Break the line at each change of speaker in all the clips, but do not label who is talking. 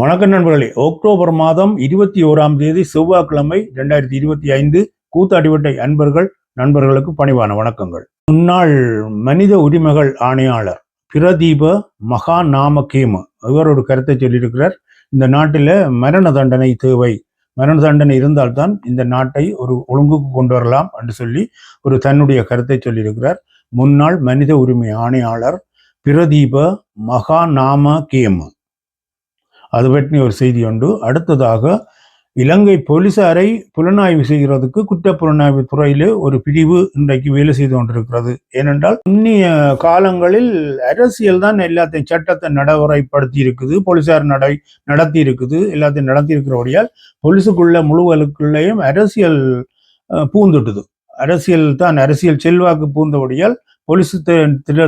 வணக்கம் நண்பர்களே. அக்டோபர் மாதம் இருபத்தி ஓராம் தேதி செவ்வாய்க்கிழமை ரெண்டாயிரத்தி இருபத்தி ஐந்து கூத்தாடிவட்டை அன்பர்கள் நண்பர்களுக்கு பணிவான வணக்கங்கள். முன்னாள் மனித உரிமைகள் ஆணையாளர் பிரதீப மகா நாம கேமு இவர் ஒரு கருத்தை சொல்லியிருக்கிறார். இந்த நாட்டில் மரண தண்டனை தேவை. மரண தண்டனை இருந்தால்தான் இந்த நாட்டை ஒரு ஒழுங்குக்கு கொண்டு வரலாம் என்று சொல்லி ஒரு தன்னுடைய கருத்தை சொல்லியிருக்கிறார். முன்னாள் மனித உரிமை ஆணையாளர் பிரதீப மகா நாம கேமு அது பற்றி ஒரு செய்தி உண்டு. அடுத்ததாக இலங்கை போலீசாரை புலனாய்வு செய்கிறதுக்கு குற்ற புலனாய்வு துறையிலே ஒரு பிரிவு இன்றைக்கு வேலை செய்து கொண்டிருக்கிறது. ஏனென்றால் இன்னிய காலங்களில் அரசியல் தான் எல்லாத்தையும் சட்டத்தை நடைமுறைப்படுத்தி இருக்குது போலீசார் நடை நடத்தி இருக்குது எல்லாத்தையும் நடத்தி இருக்கிறபடியால் போலீஸுக்குள்ள முழுவலுக்குள்ளேயும் அரசியல் பூந்துட்டுது அரசியல் தான் அரசியல் செல்வாக்கு பூந்தபடியால் போலீஸ்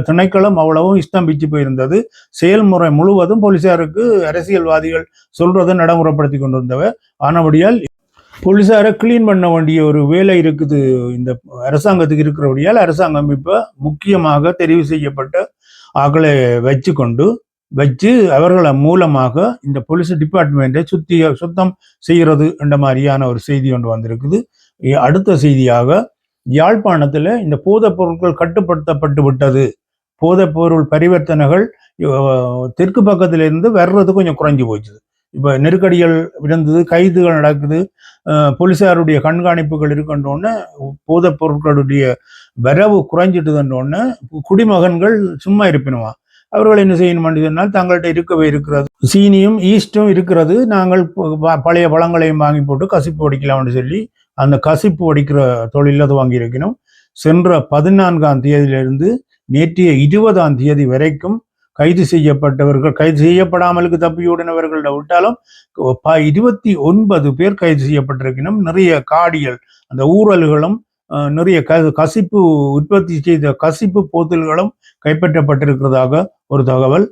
திணைக்களம் அவ்வளவும் ஸ்தம்பிச்சு போயிருந்தது. செயல்முறை முழுவதும் போலீசாருக்கு அரசியல்வாதிகள் சொல்றதை நடைமுறைப்படுத்தி கொண்டிருந்தவர். ஆனபடியால் போலீசாரை கிளீன் பண்ண வேண்டிய ஒரு வேலை இருக்குது. இந்த அரசாங்கத்துக்கு இருக்கிறபடியால் அரசாங்கம் இப்போ முக்கியமாக தெரிவு செய்யப்பட்ட ஆக்களை வச்சு கொண்டு வச்சு அவர்களை மூலமாக இந்த போலீஸ் டிபார்ட்மெண்ட்டை சுத்தி சுத்தம் செய்கிறது என்ற மாதிரியான ஒரு செய்தி ஒன்று வந்திருக்குது. அடுத்த செய்தியாக யாழ்ப்பாணத்தில் இந்த போதைப் பொருட்கள் கட்டுப்படுத்தப்பட்டு விட்டது. போதைப் பொருள் பரிவர்த்தனைகள் தெற்கு பக்கத்திலிருந்து வர்றது கொஞ்சம் குறைஞ்சி போச்சுது இப்போ நெருக்கடிகள் விழுந்தது கைதுகள் நடக்குது. போலீஸாருடைய போலீசாருடைய கண்காணிப்புகள் இருக்கின்றோன்னு போதைப் பொருட்களுடைய வரவு குறைஞ்சிட்டுதுன்றோன்னு குடிமகன்கள் சும்மா இருப்பினுமா அவர்கள் என்ன செய்யணும் சொன்னால் தங்கள்கிட்ட இருக்கவே இருக்கிறது. சீனியும் ஈஸ்டும் இருக்கிறது நாங்கள் ப- பழைய பழங்களையும் வாங்கி போட்டு கசிப்பு அடிக்கலாம்னு சொல்லி அந்த கசிப்பு வடிக்கிற தொழில் அது வாங்கியிருக்கணும் சென்ற பதினான்காம் தேதியிலிருந்து நேற்றைய இருபதாம் தேதி வரைக்கும் கைது செய்யப்பட்டவர்கள் கைது செய்யப்படாமலுக்கு தப்பியோடினவர்கள விட்டாலும் ப- இருபத்தி ஒன்பது பேர் கைது செய்யப்பட்டிருக்கணும் நிறைய காடிகள் அந்த ஊழல்களும் நிறைய க கசிப்பு உற்பத்தி செய்த கசிப்பு போத்தல்களும் கைப்பற்றப்பட்டிருக்கிறதாக ஒரு தகவல்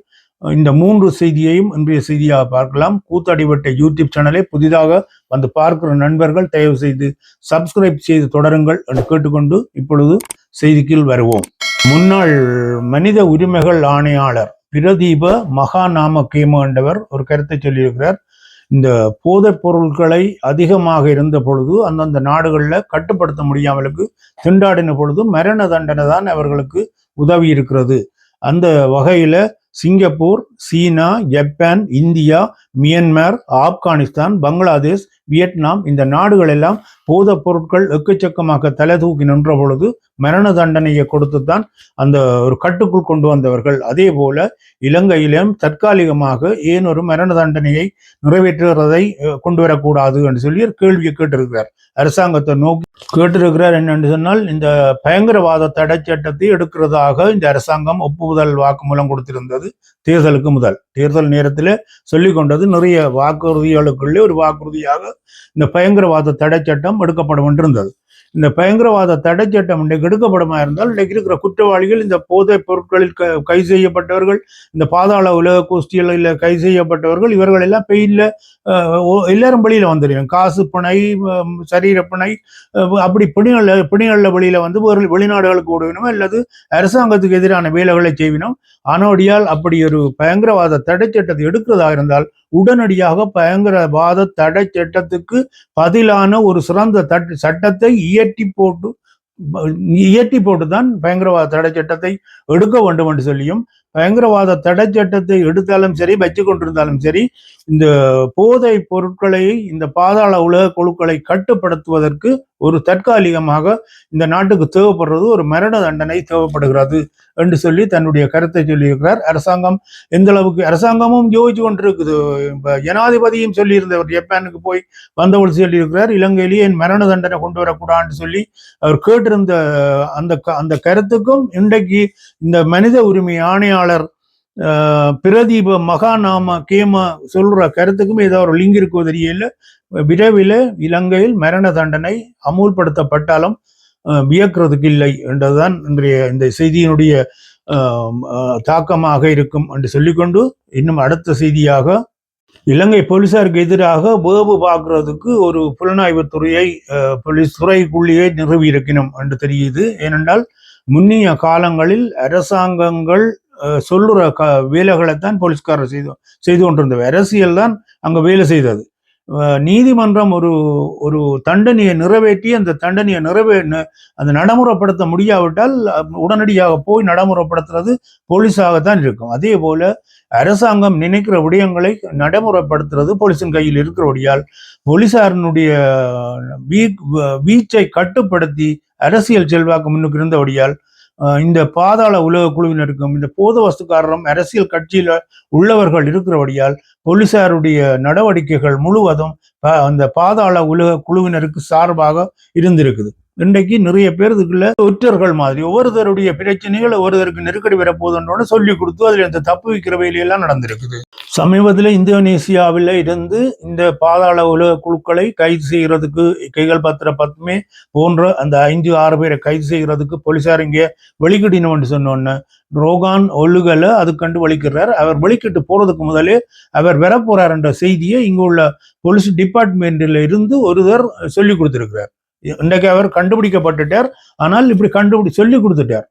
இந்த மூன்று செய்தியையும் இன்றைய செய்தியாக பார்க்கலாம். கூத்தடிவட்ட யூடியூப் சேனலை புதிதாக வந்து பார்க்கிற நண்பர்கள் தயவு செய்து சப்ஸ்கிரைப் செய்து தொடருங்கள் என்று கேட்டுக்கொண்டு இப்பொழுது செய்திக்குள் வருவோம். முன்னாள் மனித உரிமைகள் ஆணையாளர் பிரதீப மகாநாம கேம என்றவர் ஒரு கருத்தை சொல்லியிருக்கிறார். இந்த போதைப் பொருட்களை அதிகமாக இருந்த பொழுது அந்தந்த நாடுகளில் கட்டுப்படுத்த முடியாமலுக்கு திண்டாடின பொழுது மரண தண்டனை தான் அவர்களுக்கு உதவி இருக்கிறது அந்த வகையில் சிங்கப்பூர் சீனா Japan India Myanmar Afghanistan Bangladesh Vietnam இந்த நாடுகள் எல்லாம் போதைப் பொருட்கள் எக்கச்சக்கமாக தலை தூக்கி நின்ற பொழுது மரண தண்டனையை கொடுத்துத்தான் அந்த ஒரு கட்டுக்குள் கொண்டு வந்தவர்கள். அதே போல இலங்கையிலும் தற்காலிகமாக ஏன் ஒரு மரண தண்டனையை நிறைவேற்றுகிறதை கொண்டு வரக்கூடாது என்று சொல்லி கேள்வியை கேட்டிருக்கிறார். அரசாங்கத்தை நோக்கி கேட்டிருக்கிறார் என்னென்று சொன்னால் இந்த பயங்கரவாத தடை சட்டத்தை எடுக்கிறதாக இந்த அரசாங்கம் ஒப்புதல் வாக்குமூலம் கொடுத்திருந்தது தேர்தலுக்கு முதல். தேர்தல் நேரத்தில் சொல்லி கொண்டது நிறைய வாக்குறுதிகளுக்குள்ளே ஒரு வாக்குறுதியாக இந்த பயங்கரவாத தடை சட்டம் எடுக்கப்படும் என்றிருந்தது. இந்த பயங்கரவாத தடை சட்டம் இன்றைக்கு எடுக்கப்படமா இருந்தால் இன்றைக்கு இருக்கிற குற்றவாளிகள் இந்த போதைப் பொருட்களில் க கைது செய்யப்பட்டவர்கள் இந்த பாதாள உலக கோஷ்டிகளில் கை செய்யப்பட்டவர்கள் இவர்கள் எல்லாம் பெயில எல்லாரும் வெளியில வந்துடுவோம் காசு பிணை அஹ், சரீர பிணை அப்படி பிணிகள் பிணிகளில் வழியில் வந்து ஒரு வெளிநாடுகளுக்கு ஓடுவினோம் அல்லது அரசாங்கத்துக்கு எதிரான வேலைகளை செய்வினோம் ஆனோடியால் அப்படி ஒரு பயங்கரவாத தடை சட்டத்தை எடுக்கிறதாக இருந்தால் உடனடியாக பயங்கரவாத தடை சட்டத்துக்கு பதிலான ஒரு சிறந்த தட் சட்டத்தை இயற்றி போட்டு இயற்றி போட்டுதான் பயங்கரவாத தடை சட்டத்தை எடுக்க வேண்டும் என்று சொல்லியும் பயங்கரவாத தடை சட்டத்தை எடுத்தாலும் சரி வச்சு கொண்டிருந்தாலும் சரி இந்த போதை பொருட்களை இந்த பாதாள உலக குழுக்களை கட்டுப்படுத்துவதற்கு ஒரு தற்காலிகமாக இந்த நாட்டுக்கு தேவைப்படுறது ஒரு மரண தண்டனை தேவைப்படுகிறது என்று சொல்லி தன்னுடைய கருத்தை சொல்லியிருக்கிறார். அரசாங்கம் எந்த அளவுக்கு அரசாங்கமும் யோசிச்சு கொண்டிருக்குது. இப்போ ஜனாதிபதியும் சொல்லியிருந்தவர் ஜப்பானுக்கு போய் வந்தவள் சொல்லியிருக்கிறார் இலங்கையிலேயே என் மரண தண்டனை கொண்டு வரக்கூடாதுன்னு சொல்லி அவர் கேட்டிருந்த அந்த க- அந்த கருத்துக்கும் இன்றைக்கு இந்த மனித உரிமை ஆணையாளர் எழுத்தாளர் பிரதீப மகாநாம கேம சொல்ற கருத்துக்கும் ஏதோ ஒரு லிங்க் இருக்கோ தெரியல. விரைவில் இலங்கையில் மரண தண்டனை அமுல்படுத்தப்பட்டாலும் வியக்கிறதுக்கு இல்லை என்றதுதான் இன்றைய இந்த செய்தியினுடைய தாக்கமாக இருக்கும் என்று சொல்லிக்கொண்டு இன்னும் அடுத்த செய்தியாக இலங்கை போலீசாருக்கு எதிராக வேவு பார்க்கறதுக்கு ஒரு புலனாய்வு துறையை போலீஸ் துறைக்குள்ளேயே நிறுவி இருக்கணும் என்று தெரியுது. ஏனென்றால் முன்னிய காலங்களில் அரசாங்கங்கள் சொல்லுற க வேலைகளைத்தான் போலீஸ்காரர் செய்து செய்து கொண்டிருந்தவர் அரசியல் தான் அங்கே வேலை செய்தது. நீதிமன்றம் ஒரு ஒரு தண்டனையை நிறைவேற்றி அந்த தண்டனையை நிறைவே அந்த நடைமுறைப்படுத்த முடியாவிட்டால் உடனடியாக போய் நடைமுறைப்படுத்துறது போலீஸாகத்தான் இருக்கும். அதே போல அரசாங்கம் நினைக்கிற விடயங்களை நடைமுறைப்படுத்துறது போலீஸின் கையில் இருக்கிறபடியால் போலீசாரினுடைய வீ- வீச்சை கட்டுப்படுத்தி அரசியல் செல்வாக்கு முன்னுக்கு இருந்தபடியால் இந்த பாதாள உலக குழுவினருக்கும் இந்த போத வஸ்துக்காரரும் அரசியல் கட்சியில உள்ளவர்கள் இருக்கிறபடியால் போலீசாருடைய நடவடிக்கைகள் முழுவதும் அந்த பாதாள உலக குழுவினருக்கு சார்பாக இருந்திருக்குது. இன்றைக்கு நிறைய பேர் இதுக்குள்ள ஒற்றர்கள் மாதிரி ஒவ்வொருத்தருடைய பிரச்சனைகள் ஒருத்தருக்கு நெருக்கடி வரப்போகுதுன்றோட சொல்லி கொடுத்து அதுல இந்த தப்பு வைக்கிற வேலையெல்லாம் நடந்திருக்குது. சமீபத்தில் இந்தோனேசியாவில் இருந்து இந்த பாதாள உலக குழுக்களை கைது செய்கிறதுக்கு கைகள் பத்திர பத்மே போன்ற அந்த ஐந்து ஆறு பேரை கைது செய்கிறதுக்கு போலீஸார் இங்கே வெளிக்கிடணும்னு சொன்னோன்னு. ரோகான் ஒழுகலை அது கண்டு வலிக்கிறார். அவர் வெளிக்கிட்டு போகிறதுக்கு முதலே அவர் வரப்போறார் என்ற செய்தியை இங்கு உள்ள போலீஸ் டிபார்ட்மெண்ட்டில் இருந்து ஒருவர் சொல்லி கொடுத்துருக்கிறார். இன்றைக்கு அவர் கண்டுபிடிக்கப்பட்டுட்டார். ஆனால் இப்படி கண்டுபிடி சொல்லி கொடுத்துட்டார்.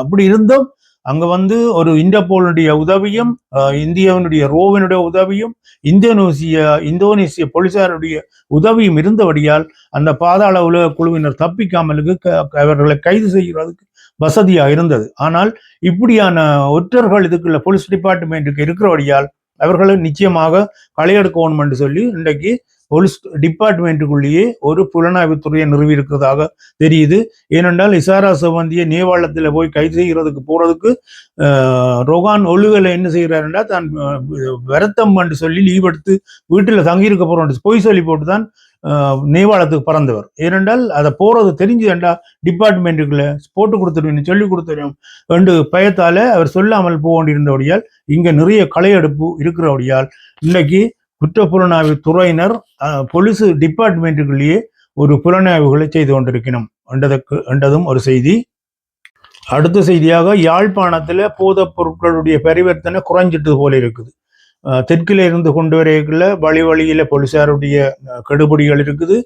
அப்படி இருந்தும் அங்க வந்து ஒரு இண்டபோலுடைய உதவியும் இந்தியாவினுடைய ரோவினுடைய உதவியும் இந்தோனேசிய இந்தோனேசிய போலீசாருடைய உதவியும் இருந்தபடியால் அந்த பாதாள உலக குழுவினர் தப்பிக்காமலுக்கு அவர்களை கைது செய்கிறதுக்கு வசதியா இருந்தது. ஆனால் இப்படியான ஒற்றர்கள் இதுக்குள்ள போலீஸ் டிபார்ட்மெண்ட்டுக்கு இருக்கிறபடியால் அவர்களை நிச்சயமாக களையெடுக்கணும் என்று சொல்லி இன்றைக்கு போலீஸ் டிபார்ட்மெண்ட்டுக்குள்ளேயே ஒரு புலனாய்வுத்துறையை நிறுவி இருக்கிறதாக தெரியுது. ஏனென்றால் இசாரா சவந்தியை நேபாளத்தில் போய் கைது செய்கிறதுக்கு போறதுக்கு ரொகான் ஒழுகலை என்ன செய்கிறாருன்னா தான் விரத்தம் என்று சொல்லி லீவ் எடுத்து வீட்டில் தங்கியிருக்க போறோம் பொய் சொல்லி போட்டு தான் நேபாளத்துக்கு பறந்தவர். ஏனென்றால் அதை போறது தெரிஞ்சுதண்டா டிபார்ட்மெண்ட்டுக்குள்ள போட்டு கொடுத்துருவேன் சொல்லி கொடுத்துருவோம் என்று பயத்தால அவர் சொல்லாமல் போக வேண்டியிருந்தபடியால் இங்க நிறைய களையெடுப்பு இருக்கிறபடியால் இன்னைக்கு குற்றப்புலனாய்வு துறையினர் அஹ், போலீஸ் டிபார்ட்மெண்ட்டுக்குள்ளேயே ஒரு புலனாய்வுகளை செய்து கொண்டிருக்கணும். என்றதற்கு என்றதும் ஒரு செய்தி. அடுத்த செய்தியாக யாழ்ப்பாணத்துல போதைப் பொருட்களுடைய பரிவர்த்தனை குறைஞ்சிட்டது போல இருக்குது. அஹ், தெற்கில இருந்து கொண்டு வரைக்குள்ள வழி வழியில போலீசாருடைய கெடுபடிகள் இருக்குது.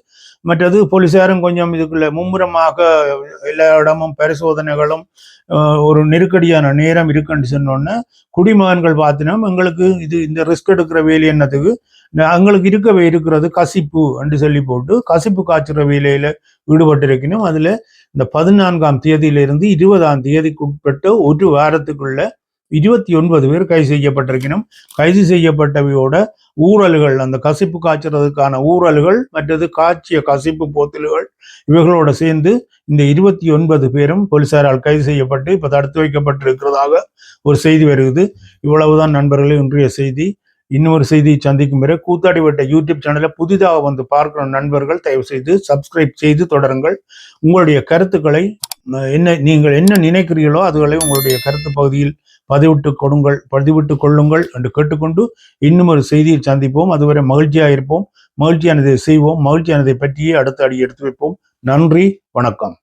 மற்றது போலீஸாரும் கொஞ்சம் இதுக்குள்ள மும்முரமாக எல்லா இடமும் பரிசோதனைகளும் ஒரு நெருக்கடியான நேரம் இருக்குன்னு சொன்னோன்னே குடிமகன்கள் பார்த்தினோம் எங்களுக்கு இது இந்த ரிஸ்க் எடுக்கிற வேலை என்னத்துக்கு? எங்களுக்கு இருக்கவே இருக்கிறது கசிப்பு என்று சொல்லி போட்டு கசிப்பு காய்ச்சுற வேலையில ஈடுபட்டிருக்கணும். அதுல இந்த பதினான்காம் தேதியிலிருந்து இருபதாம் தேதிக்குட்பட்ட ஒரு வாரத்துக்குள்ள இருபத்தி ஒன்பது பேர் கைது செய்யப்பட்டிருக்கணும் கைது செய்யப்பட்டவையோட ஊழல்கள் அந்த கசிப்பு காய்ச்சறதுக்கான ஊழல்கள் மற்றது காய்ச்சிய கசிப்பு போத்தல்கள் இவைகளோட சேர்ந்து இந்த இருபத்தி ஒன்பது பேரும் போலீசாரால் கைது செய்யப்பட்டு இப்போ தடுத்து வைக்கப்பட்டிருக்கிறதாக ஒரு செய்தி வருகிறது. இவ்வளவுதான் நண்பர்களே இன்றைய செய்தி. இன்னொரு செய்தியை சந்திக்கும் வரை கூத்தாடிவட்ட யூடியூப் சேனலை புதிதாக வந்து பார்க்கிற நண்பர்கள் தயவு செய்து சப்ஸ்கிரைப் செய்து தொடருங்கள். உங்களுடைய கருத்துக்களை என்ன நீங்கள் என்ன நினைக்கிறீர்களோ அதுகளை உங்களுடைய கருத்து பகுதியில் பதிவிட்டு கொடுங்கள் பதிவிட்டு கொள்ளுங்கள் என்று கேட்டுக்கொண்டு இன்னும் ஒரு செய்தியை சந்திப்போம். அதுவரை மகிழ்ச்சியாக இருப்போம். மகிழ்ச்சியானதை செய்வோம். மகிழ்ச்சியானதை பற்றியே அடுத்த அடி எடுத்து வைப்போம். நன்றி வணக்கம்.